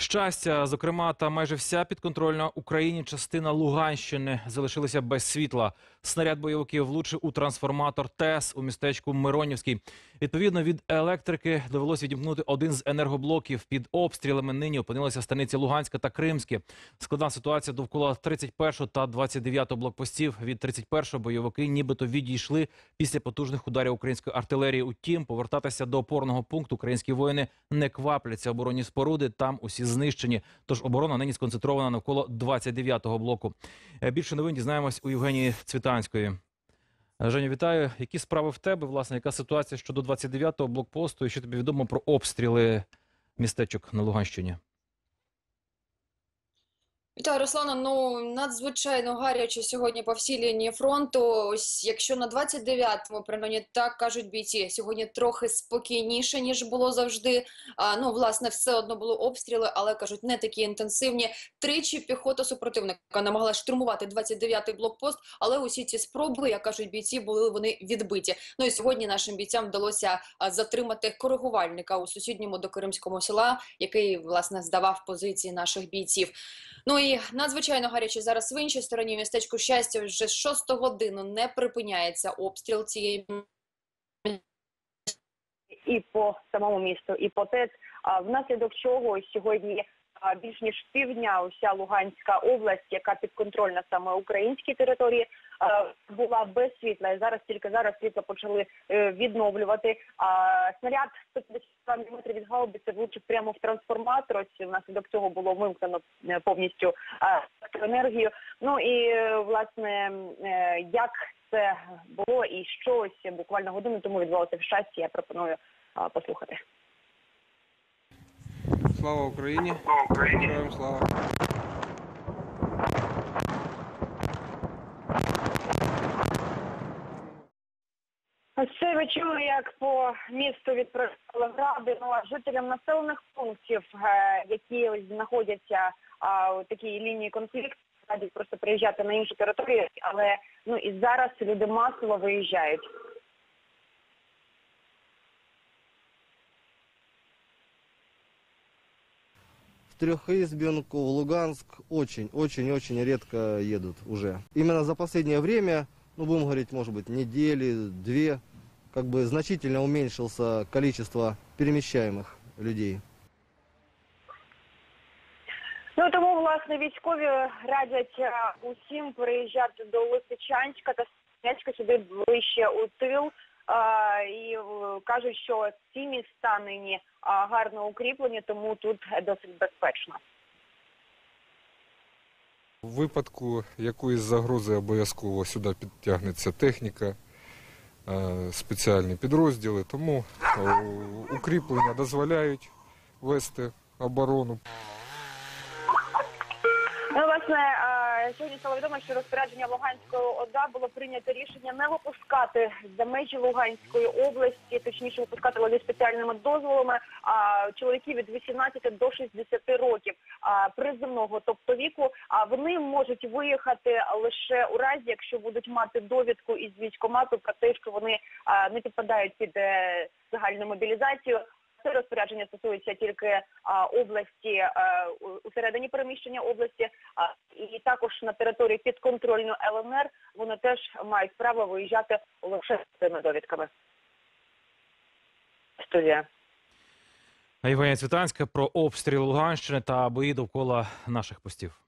Щастя, зокрема, та майже вся підконтрольна Україні частина Луганщини залишилася без світла. Снаряд бойовиків влучив у трансформатор ТЕС у містечку Миронівський. Відповідно, від електрики довелося відімкнути один з енергоблоків. Під обстрілами нині опинилися станиці Луганська та Кримське. Складна ситуація довкола 31 та 29 блокпостів. Від 31 бойовики нібито відійшли після потужних ударів української артилерії. Утім, повертатися до опорного пункту українські воїни не квапляться. Оборонні споруди там усі знищені. Тож оборона нині сконцентрована навколо 29-го блоку. Е, Більше новин дізнаємось у Євгенії Цвітанської. Женя, вітаю. Які справи в тебе? Власне, яка ситуація щодо 29-го блокпосту? І що тобі відомо про обстріли містечок на Луганщині? Вітаю, Руслана. Ну надзвичайно гаряче сьогодні по всій лінії фронту. Ось якщо на 29-му, принаймні так кажуть бійці, сьогодні трохи спокійніше ніж було завжди. А, ну власне, все одно було обстріли, але кажуть, не такі інтенсивні. Тричі піхота супротивника намагалася штурмувати 29-й блокпост, але усі ці спроби, як кажуть бійці, були вони відбиті. Ну і сьогодні нашим бійцям вдалося затримати коригувальника у сусідньому до Кримському села, який власне здавав позиції наших бійців. Ну і надзвичайно гаряче зараз в іншій стороні містечку. Щастя вже шосту годину не припиняється обстріл цієї і по самому місту, і по ТЕЦ, внаслідок чого сьогодні більш ніж півдня уся Луганська область, яка підконтрольна саме українській території, була без світла. І зараз тільки зараз світло почали е, відновлювати. А снаряд 152 мм від гаубиці влучив прямо в трансформатор. Ось внаслідок цього було вимкнено е, повністю електроенергію. Ну і власне е, як це було і що ось буквально годину тому відбулося в щасті. Я пропоную послухати. Слава Україні! Слава Україні! Героям слава! Ось це ви чули, як по місту відправили гради. Ну а жителям населених пунктів, е, які ось знаходяться а, у такій лінії конфлікту, радять просто приїжджати на іншу територію, але ну і зараз люди масово виїжджають. Трехизбинку, в Луганск очень-очень-очень редко едут уже. Именно за последнее время, ну будем говорить, может быть, недели, две, как бы значительно уменьшился количество перемещаемых людей. Ну тому власне військові радять е, усім переїжджати до Лисичанська та Снячка сюди ближче у тил. І е, кажуть, що ці міста нині гарно укріплені, тому тут досить безпечно. У випадку якоїсь загрози обов'язково сюди підтягнеться техніка, е, спеціальні підрозділи, тому е, укріплення дозволяють вести оборону. Власне, е, сьогодні стало відомо, що розпорядження Луганської ОДА було прийнято рішення не випускати за межі Луганської області, точніше випускати лише спеціальними дозволами чоловіків від 18 до 60 років приземного, тобто віку. Вони можуть виїхати лише у разі, якщо будуть мати довідку із військкомату про те, що вони не підпадають під е, загальну мобілізацію. Це розпорядження стосується тільки а, області а, усередині переміщення області, а, і також на території підконтрольну ЛНР вони теж мають право виїжджати лише з цими довідками. Студія. Євгенія Цвітанська про обстріл Луганщини та бої довкола наших постів.